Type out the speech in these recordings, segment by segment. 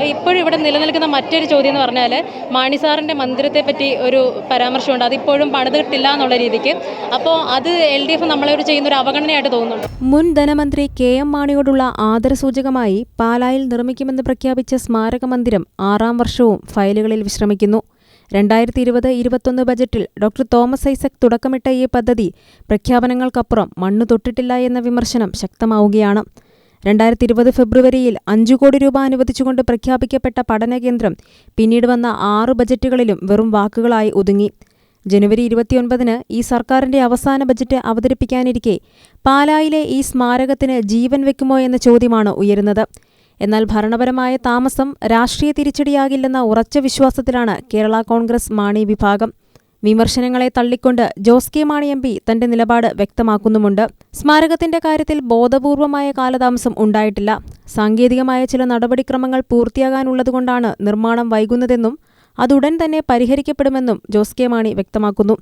ഇപ്പോഴും ഇവിടെ നിലനിൽക്കുന്ന മറ്റൊരു ചോദ്യം എന്ന് പറഞ്ഞാൽ മാണി സാറിന്റെ മന്ദിരത്തെ പറ്റി ഒരു പരാമർശമുണ്ട്. അതിപ്പോഴും പണിതിട്ടില്ല എന്നുള്ള രീതിക്ക്. അപ്പോൾ അത് എൽ ഡി എഫ് നമ്മളൊരു ചെയ്യുന്ന ഒരു അവഗണനയായിട്ട് തോന്നുന്നുണ്ട്. മുൻ ധനമന്ത്രി കെ എം മാണിയോടുള്ള ആദരസൂചകമായി പാലായിൽ നിർമ്മിക്കുമെന്ന് പ്രഖ്യാപിച്ച സ്മാരക മന്ദിരം ആറാം വർഷവും ഫയലുകളിൽ വിശ്രമിക്കുന്നു. രണ്ടായിരത്തി ഇരുപത് ഇരുപത്തൊന്ന് ബജറ്റിൽ ഡോക്ടർ തോമസ് ഐസക് തുടക്കമിട്ട ഈ പദ്ധതി പ്രഖ്യാപനങ്ങൾക്കപ്പുറം മണ്ണു തൊട്ടിട്ടില്ല എന്ന വിമർശനം ശക്തമാവുകയാണ്. രണ്ടായിരത്തി ഇരുപത് ഫെബ്രുവരിയിൽ അഞ്ചു കോടി രൂപ അനുവദിച്ചുകൊണ്ട് പ്രഖ്യാപിക്കപ്പെട്ട പഠനകേന്ദ്രം പിന്നീട് വന്ന ആറ് ബജറ്റുകളിലും വെറും വാക്കുകളായി ഒതുങ്ങി. ജനുവരി ഇരുപത്തിയൊൻപതിന് ഈ സർക്കാരിന്റെ അവസാന ബജറ്റ് അവതരിപ്പിക്കാനിരിക്കെ പാലായിലെ ഈ സ്മാരകത്തിന് ജീവൻ വെക്കുമോ എന്ന ചോദ്യമാണ് ഉയരുന്നത്. എന്നാൽ ഭരണപരമായ താമസം രാഷ്ട്രീയ തിരിച്ചടിയാകില്ലെന്ന ഉറച്ച വിശ്വാസത്തിലാണ് കേരള കോൺഗ്രസ് മാണി വിഭാഗം. വിമർശനങ്ങളെ തള്ളിക്കൊണ്ട് Jose K Mani M P തന്റെ നിലപാട് വ്യക്തമാക്കുന്നുമുണ്ട്. സ്മാരകത്തിന്റെ കാര്യത്തിൽ ബോധപൂർവമായ കാലതാമസം ഉണ്ടായിട്ടില്ല. സാങ്കേതികമായ ചില നടപടിക്രമങ്ങൾ പൂർത്തിയാകാനുള്ളതുകൊണ്ടാണ് നിർമ്മാണം വൈകുന്നതെന്നും അതുടൻ തന്നെ പരിഹരിക്കപ്പെടുമെന്നും ജോസ് കെ മാണി വ്യക്തമാക്കുന്നു.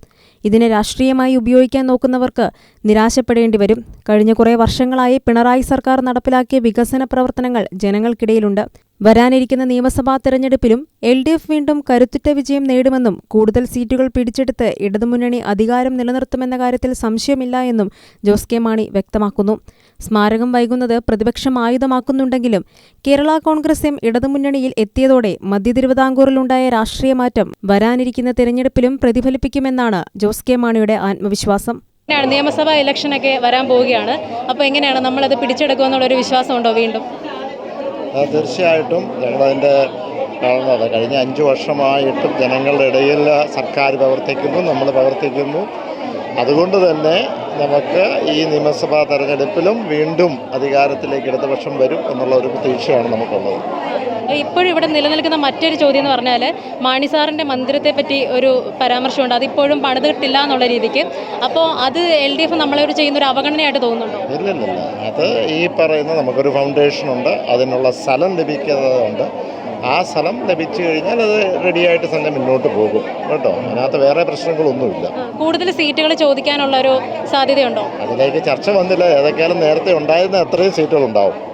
ഇതിനെ രാഷ്ട്രീയമായി ഉപയോഗിക്കാൻ നോക്കുന്നവർക്ക് നിരാശപ്പെടേണ്ടി വരും. കഴിഞ്ഞ കുറേ വർഷങ്ങളായി പിണറായി സർക്കാർ നടപ്പിലാക്കിയ വികസന പ്രവർത്തനങ്ങൾ ജനങ്ങൾക്കിടയിലുണ്ട്. വരാനിരിക്കുന്ന നിയമസഭാ തെരഞ്ഞെടുപ്പിലും എൽ ഡി എഫ് വീണ്ടും കരുത്തുറ്റ വിജയം നേടുമെന്നും കൂടുതൽ സീറ്റുകൾ പിടിച്ചെടുത്ത് ഇടതുമുന്നണി അധികാരം നിലനിർത്തുമെന്ന കാര്യത്തിൽ സംശയമില്ല എന്നും ജോസ് കെ മാണി വ്യക്തമാക്കുന്നു. സ്മാരകം വൈകുന്നത് പ്രതിപക്ഷം ആയുധമാക്കുന്നുണ്ടെങ്കിലും കേരള കോൺഗ്രസ് ഇടതുമുന്നണിയിൽ എത്തിയതോടെ മധ്യ തിരുവിതാംകൂറിലുണ്ടായ രാഷ്ട്രീയ മാറ്റം വരാനിരിക്കുന്ന തെരഞ്ഞെടുപ്പിലും പ്രതിഫലിപ്പിക്കുമെന്നാണ് ജോസ് കെ മാണിയുടെ ആത്മവിശ്വാസം. നിയമസഭാ ഇലക്ഷനൊക്കെ വരാൻ പോവുകയാണ്. അപ്പോൾ എങ്ങനെയാണ് നമ്മളത് പിടിച്ചെടുക്കുമെന്നുള്ളൊരു വിശ്വാസമുണ്ടോ വീണ്ടും? തീർച്ചയായിട്ടും ഞങ്ങളതിന്റെ കാണുന്നത് കഴിഞ്ഞ അഞ്ച് വർഷമായിട്ടും ജനങ്ങളുടെ ഇടയിൽ സർക്കാർ പ്രവർത്തിക്കുന്നു നമ്മൾ പ്രവർത്തിക്കുന്നു. അതുകൊണ്ട് തന്നെ നമുക്ക് ഈ നിയമസഭാ തെരഞ്ഞെടുപ്പിലും വീണ്ടും അധികാരത്തിലേക്ക് ഇടതുപക്ഷം വരും എന്നുള്ള ഒരു പ്രതീക്ഷയാണ് നമുക്കുള്ളത്. ഇപ്പോഴും ഇവിടെ നിലനിൽക്കുന്ന മറ്റൊരു ചോദ്യം എന്ന് പറഞ്ഞാൽ മാണി സാറിന്റെ മന്ദിരത്തെ പറ്റി ഒരു പരാമർശമുണ്ട്. അതിപ്പോഴും പണിതിട്ടില്ല എന്നുള്ള രീതിക്ക്. അപ്പോൾ അത് എൽ ഡി എഫ് നമ്മളൊരു ചെയ്യുന്ന ഒരു അവഗണനയായിട്ട് തോന്നുന്നുണ്ടോ? ഇല്ലില്ലില്ല. അത് ഈ പറയുന്ന നമുക്കൊരു ഫൗണ്ടേഷൻ ഉണ്ട്. അതിനുള്ള സ്ഥലം ലഭിക്കുന്നതുണ്ട് ആ സ്ഥലം ലഭിച്ചു കഴിഞ്ഞാൽ അത് റെഡിയായിട്ട് തന്നെ മുന്നോട്ട് പോകും. കേട്ടോ? അതിനകത്ത് വേറെ പ്രശ്നങ്ങളൊന്നുമില്ല. കൂടുതൽ സീറ്റുകൾ ചോദിക്കാനുള്ള ഒരു സാധ്യതയുണ്ടോ? അതിലേക്ക് ചർച്ച വന്നില്ല. ഏതൊക്കെയാലും നേരത്തെ ഉണ്ടായിരുന്ന അത്രയും സീറ്റുകൾ ഉണ്ടാവും